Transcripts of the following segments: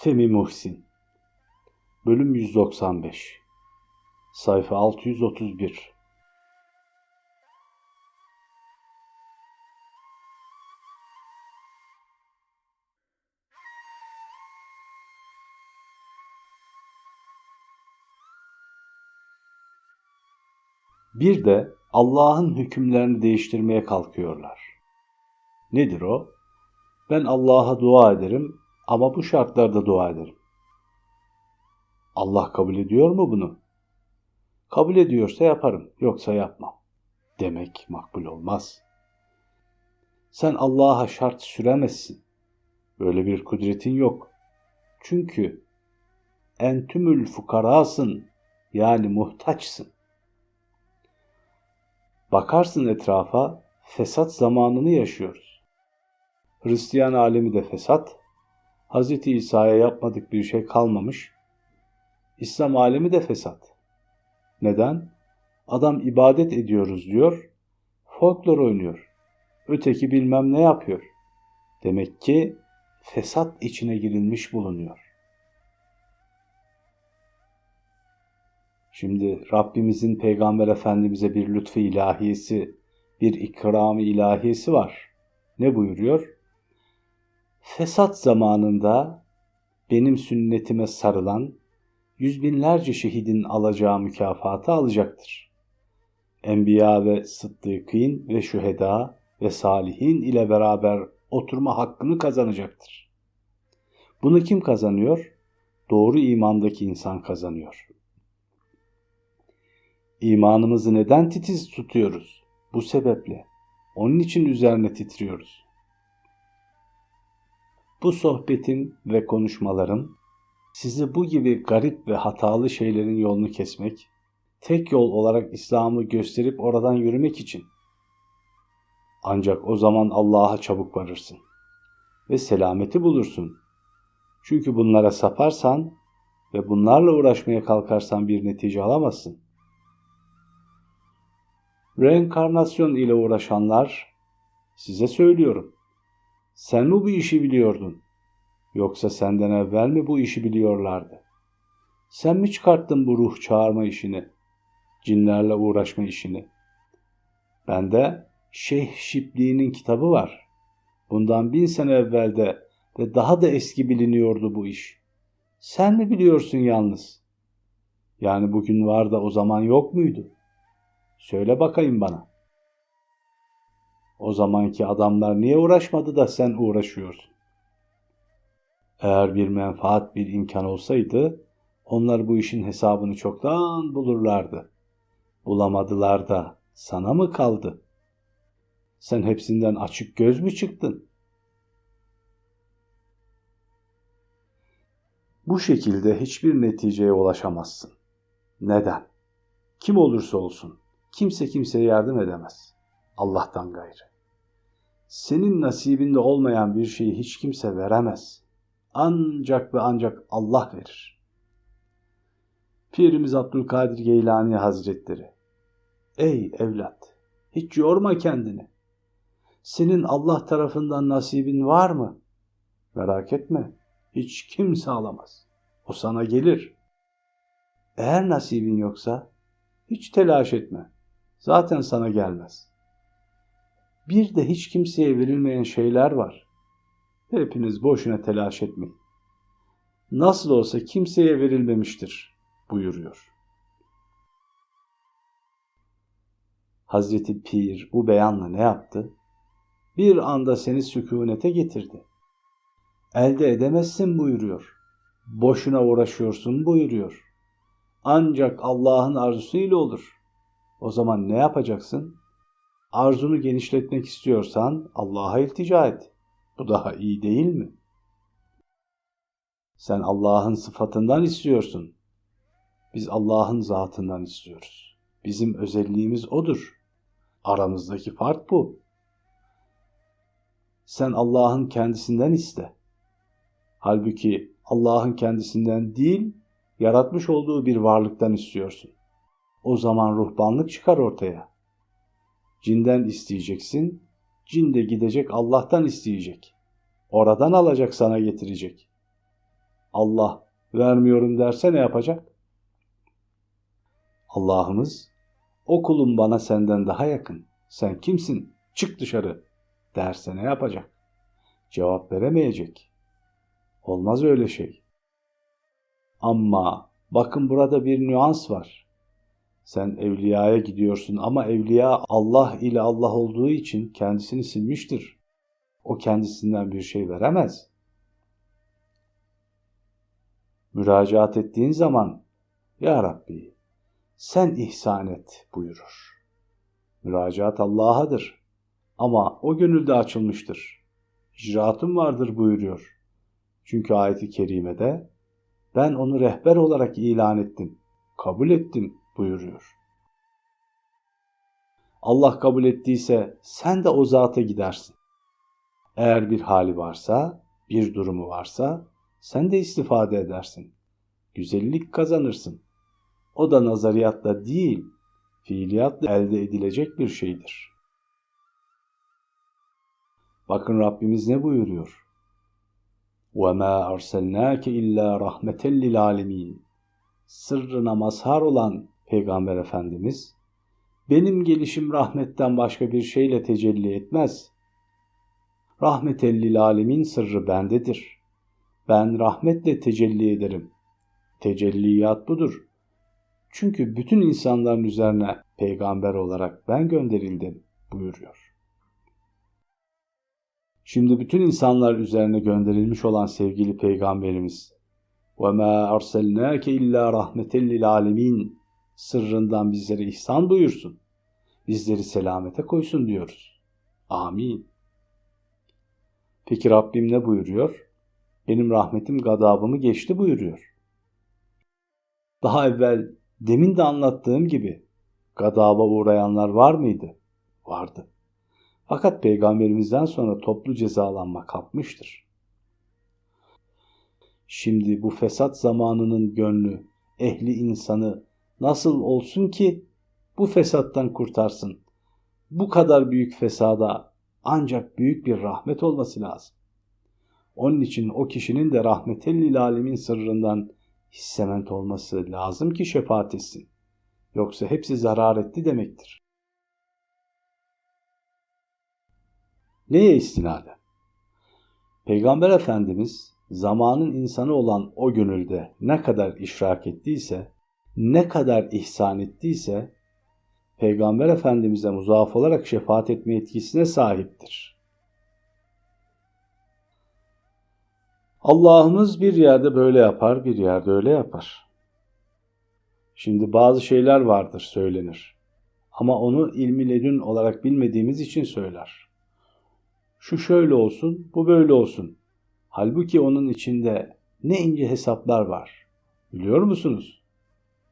Femi Muhsin Bölüm 195 Sayfa 631 Bir de Allah'ın hükümlerini değiştirmeye kalkıyorlar. Nedir o? Ben Allah'a dua ederim ama bu şartlarda dua ederim. Allah kabul ediyor mu bunu? Kabul ediyorsa yaparım, yoksa yapmam. Demek makbul olmaz. Sen Allah'a şart süremezsin. Böyle bir kudretin yok. Çünkü entümül fukarasın yani muhtaçsın. Bakarsın etrafa, fesat zamanını yaşıyoruz. Hristiyan alemi de fesat, Hz. İsa'ya yapmadık bir şey kalmamış, İslam alemi de fesat. Neden? Adam ibadet ediyoruz diyor, folklor oynuyor. Öteki bilmem ne yapıyor. Demek ki fesat içine girilmiş bulunuyor. Şimdi Rabbimizin Peygamber Efendimiz'e bir lütfu ilahiyesi, bir ikram ilahiyesi var. Ne buyuruyor? Fesat zamanında benim sünnetime sarılan yüz binlerce şehidin alacağı mükafatı alacaktır. Enbiya ve sıddıkîn ve şüheda ve salihin ile beraber oturma hakkını kazanacaktır. Bunu kim kazanıyor? Doğru imandaki insan kazanıyor. İmanımızı neden titiz tutuyoruz? Bu sebeple. Onun için üzerine titriyoruz. Bu sohbetim ve konuşmalarım sizi bu gibi garip ve hatalı şeylerin yolunu kesmek, tek yol olarak İslam'ı gösterip oradan yürümek için. Ancak o zaman Allah'a çabuk varırsın ve selameti bulursun. Çünkü bunlara saparsan ve bunlarla uğraşmaya kalkarsan bir netice alamazsın. Reenkarnasyon ile uğraşanlar size söylüyorum. Sen mi bu işi biliyordun? Yoksa senden evvel mi bu işi biliyorlardı? Sen mi çıkarttın bu ruh çağırma işini? Cinlerle uğraşma işini? Bende Şeyh Şibli'nin kitabı var. Bundan bin sene evvelde ve daha da eski biliniyordu bu iş. Sen mi biliyorsun yalnız? Yani bugün var da o zaman yok muydu? Söyle bakayım bana. O zamanki adamlar niye uğraşmadı da sen uğraşıyorsun? Eğer bir menfaat, bir imkan olsaydı onlar bu işin hesabını çoktan bulurlardı. Bulamadılar da sana mı kaldı? Sen hepsinden açık göz mü çıktın? Bu şekilde hiçbir neticeye ulaşamazsın. Neden? Kim olursa olsun kimse kimseye yardım edemez. Allah'tan gayrı. Senin nasibinde olmayan bir şeyi hiç kimse veremez. Ancak ve ancak Allah verir. Pirimiz Abdülkadir Geylani Hazretleri. Ey evlat, hiç yorma kendini. Senin Allah tarafından nasibin var mı? Merak etme, hiç kimse alamaz. O sana gelir. Eğer nasibin yoksa hiç telaş etme. Zaten sana gelmez. Bir de hiç kimseye verilmeyen şeyler var. Hepiniz boşuna telaş etmeyin. Nasıl olsa kimseye verilmemiştir buyuruyor. Hazreti Pir bu beyanla ne yaptı? Bir anda seni sükunete getirdi. Elde edemezsin buyuruyor. Boşuna uğraşıyorsun buyuruyor. Ancak Allah'ın arzusuyla olur. O zaman ne yapacaksın? Arzunu genişletmek istiyorsan Allah'a iltica et. Bu daha iyi değil mi? Sen Allah'ın sıfatından istiyorsun. Biz Allah'ın zatından istiyoruz. Bizim özelliğimiz odur. Aramızdaki fark bu. Sen Allah'ın kendisinden iste. Halbuki Allah'ın kendisinden değil, yaratmış olduğu bir varlıktan istiyorsun. O zaman ruhbanlık çıkar ortaya. Cinden isteyeceksin, cin de gidecek Allah'tan isteyecek. Oradan alacak sana getirecek. Allah vermiyorum derse ne yapacak? Allah'ımız o kulum bana senden daha yakın. Sen kimsin? Çık dışarı derse ne yapacak? Cevap veremeyecek. Olmaz öyle şey. Ama bakın burada bir nüans var. Sen evliyaya gidiyorsun ama evliya Allah ile Allah olduğu için kendisini silmiştir. O kendisinden bir şey veremez. Müracaat ettiğin zaman Ya Rabbi sen ihsan et buyurur. Müracaat Allah'adır ama o gönülde açılmıştır. İcraatım vardır buyuruyor. Çünkü ayeti kerimede ben onu rehber olarak ilan ettim, kabul ettim buyuruyor. Allah kabul ettiyse sen de o zata gidersin. Eğer bir hali varsa, bir durumu varsa sen de istifade edersin. Güzellik kazanırsın. O da nazariyatla değil, fiiliyatla elde edilecek bir şeydir. Bakın Rabbimiz ne buyuruyor? وَمَا أَرْسَلْنَاكَ اِلَّا رَحْمَةً لِلْعَالَمِينَ Sırrına mazhar olan Peygamber Efendimiz benim gelişim rahmetten başka bir şeyle tecelli etmez. Rahmetellil alemin sırrı bendedir. Ben rahmetle tecelli ederim. Tecelliyat budur. Çünkü bütün insanların üzerine peygamber olarak ben gönderildim buyuruyor. Şimdi bütün insanlar üzerine gönderilmiş olan sevgili peygamberimiz ve ma arsalnake illa rahmeten lil sırrından bizlere ihsan buyursun. Bizleri selamete koysun diyoruz. Amin. Peki Rabbim ne buyuruyor? Benim rahmetim gadabımı geçti buyuruyor. Daha evvel demin de anlattığım gibi gadaba uğrayanlar var mıydı? Vardı. Fakat peygamberimizden sonra toplu cezalanma kalkmıştır. Şimdi bu fesat zamanının gönlü, ehli insanı nasıl olsun ki bu fesattan kurtarsın? Bu kadar büyük fesada ancak büyük bir rahmet olması lazım. Onun için o kişinin de rahmetellil alemin sırrından hissement olması lazım ki şefaat etsin. Yoksa hepsi zarar etti demektir. Neye istinaden? Peygamber Efendimiz zamanın insanı olan o gönülde ne kadar işrak ettiyse, ne kadar ihsan ettiyse, Peygamber Efendimiz'e muzaaf olarak şefaat etme etkisine sahiptir. Allah'ımız bir yerde böyle yapar, bir yerde öyle yapar. Şimdi bazı şeyler vardır söylenir. Ama onu ilmi ledün olarak bilmediğimiz için söyler. Şu şöyle olsun, bu böyle olsun. Halbuki onun içinde ne ince hesaplar var. Biliyor musunuz?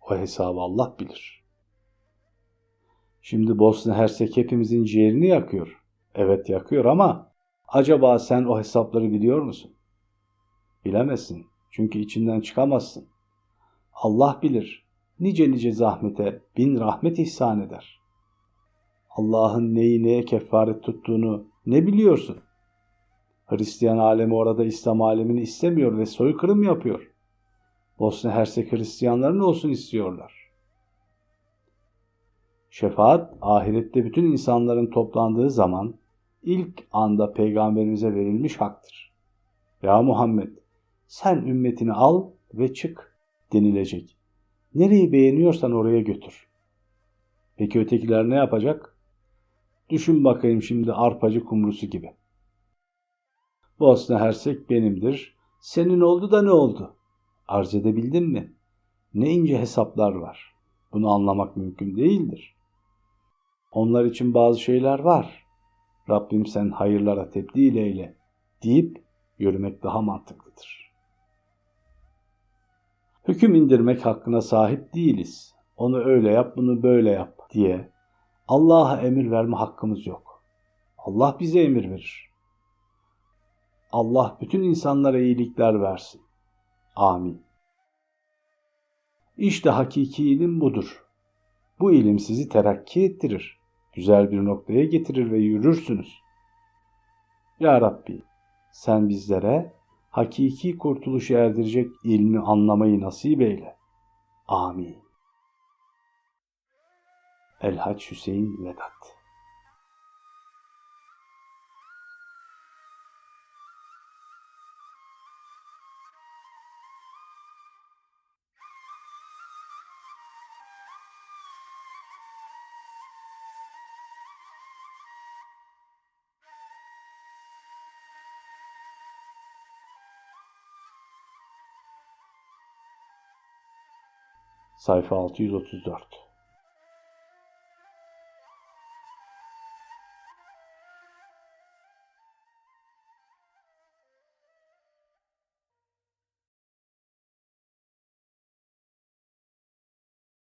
O hesabı Allah bilir. Şimdi Bosna Hersek hepimizin ciğerini yakıyor. Evet yakıyor ama acaba sen o hesapları biliyor musun? Bilemezsin. Çünkü içinden çıkamazsın. Allah bilir. Nice nice zahmete bin rahmet ihsan eder. Allah'ın neyi neye kefaret tuttuğunu ne biliyorsun? Hristiyan alemi orada İslam alemini istemiyor ve soykırım yapıyor. Bosna Hersek Hristiyanların olsun istiyorlar. Şefaat ahirette bütün insanların toplandığı zaman ilk anda peygamberimize verilmiş haktır. Ya Muhammed sen ümmetini al ve çık denilecek. Nereyi beğeniyorsan oraya götür. Peki ötekiler ne yapacak? Düşün bakayım şimdi arpacı kumrusu gibi. Bosna Hersek benimdir. Senin oldu da ne oldu? Arz edebildin mi? Ne ince hesaplar var. Bunu anlamak mümkün değildir. Onlar için bazı şeyler var. Rabbim sen hayırlara tebdil eyle deyip yürümek daha mantıklıdır. Hüküm indirmek hakkına sahip değiliz. Onu öyle yap, bunu böyle yap diye Allah'a emir verme hakkımız yok. Allah bize emir verir. Allah bütün insanlara iyilikler versin. Amin. İşte hakiki ilim budur. Bu ilim sizi terakki ettirir. Güzel bir noktaya getirir ve yürürsünüz. Ya Rabbi sen bizlere hakiki kurtuluşa erdirecek ilmi anlamayı nasip eyle. Amin. Elhaç Hüseyin Vedat Sayfa 634